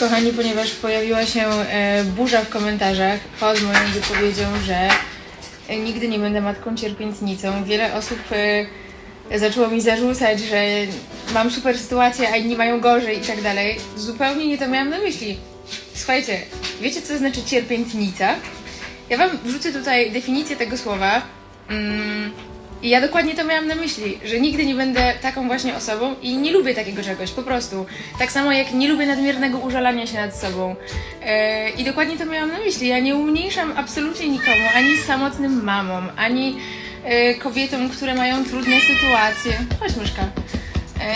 kochani, ponieważ pojawiła się e, burza w komentarzach pod moją wypowiedzią, że nigdy nie będę matką cierpiętnicą. Wiele osób e, zaczęło mi zarzucać, że mam super sytuację, a inni mają gorzej i tak dalej. Zupełnie nie to miałam na myśli. Słuchajcie, wiecie co znaczy cierpiętnica? Ja wam wrzucę tutaj definicję tego słowa. Mm, I ja dokładnie to miałam na myśli, że nigdy nie będę taką właśnie osobą i nie lubię takiego czegoś, po prostu. Tak samo jak nie lubię nadmiernego użalania się nad sobą. E, I dokładnie to miałam na myśli. Ja nie umniejszam absolutnie nikomu, ani samotnym mamom, ani e, kobietom, które mają trudne sytuacje. Chodź, myszka.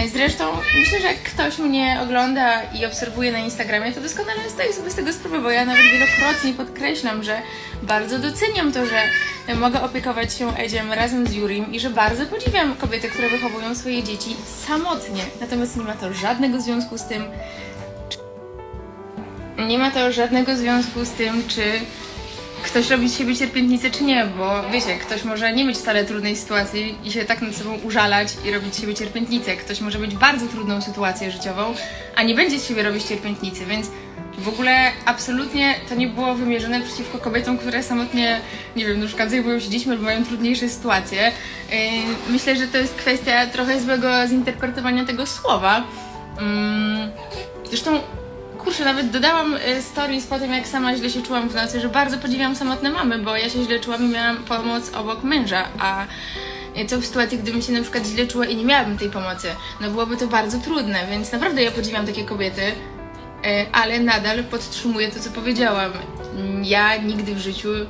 E, Zresztą myślę, że jak ktoś mnie ogląda i obserwuje na Instagramie, to doskonale zdaję sobie z tego sprawę, bo ja nawet wielokrotnie podkreślam, że bardzo doceniam to, że mogę opiekować się Edziem razem z Jurim i że bardzo podziwiam kobiety, które wychowują swoje dzieci samotnie. Natomiast nie ma to żadnego związku z tym, nie ma to żadnego związku z tym, czy ktoś robi z siebie cierpiętnicę, czy nie, bo wiecie, ktoś może nie mieć wcale trudnej sytuacji i się tak nad sobą użalać i robić z siebie cierpiętnicę. Ktoś może mieć bardzo trudną sytuację życiową, a nie będzie z siebie robić cierpiętnicy, więc w ogóle absolutnie to nie było wymierzone przeciwko kobietom, które samotnie, nie wiem, na przykład zajmują się dziećmi albo mają trudniejsze sytuacje. Yy, myślę, że to jest kwestia trochę złego zinterpretowania tego słowa. Mm, Zresztą Kurczę, nawet dodałam y, stories po tym, jak sama źle się czułam w nocy, że bardzo podziwiam samotne mamy, bo ja się źle czułam i miałam pomoc obok męża, a co w sytuacji, gdybym się na przykład źle czuła i nie miałabym tej pomocy? No byłoby to bardzo trudne, więc naprawdę ja podziwiam takie kobiety, y, ale nadal podtrzymuję to, co powiedziałam. Ja nigdy w życiu y,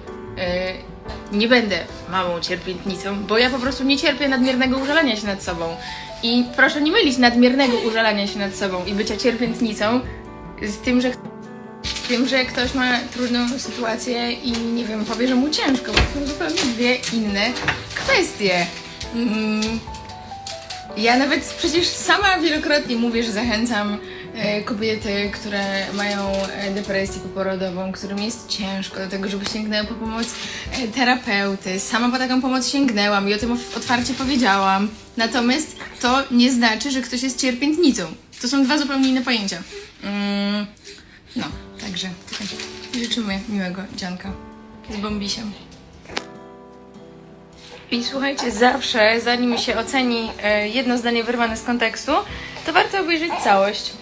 nie będę małą cierpiętnicą, bo ja po prostu nie cierpię nadmiernego użalania się nad sobą. I proszę nie mylić nadmiernego użalania się nad sobą i bycia cierpiętnicą z tym, że tym, że ktoś ma trudną sytuację i nie wiem, powie, że mu ciężko, bo to są zupełnie dwie inne kwestie. Mm. Ja nawet przecież sama wielokrotnie mówię, że zachęcam e, kobiety, które mają e, depresję poporodową, którym jest ciężko do tego, żeby sięgnęły po pomoc e, terapeuty. Sama po taką pomoc sięgnęłam i o tym otwarcie powiedziałam. Natomiast to nie znaczy, że ktoś jest cierpiętnicą. To są dwa zupełnie inne pojęcia. Mm, no, także życzymy miłego dzianka z bombisiem. I słuchajcie, zawsze zanim się oceni e, jedno zdanie wyrwane z kontekstu, to warto obejrzeć całość.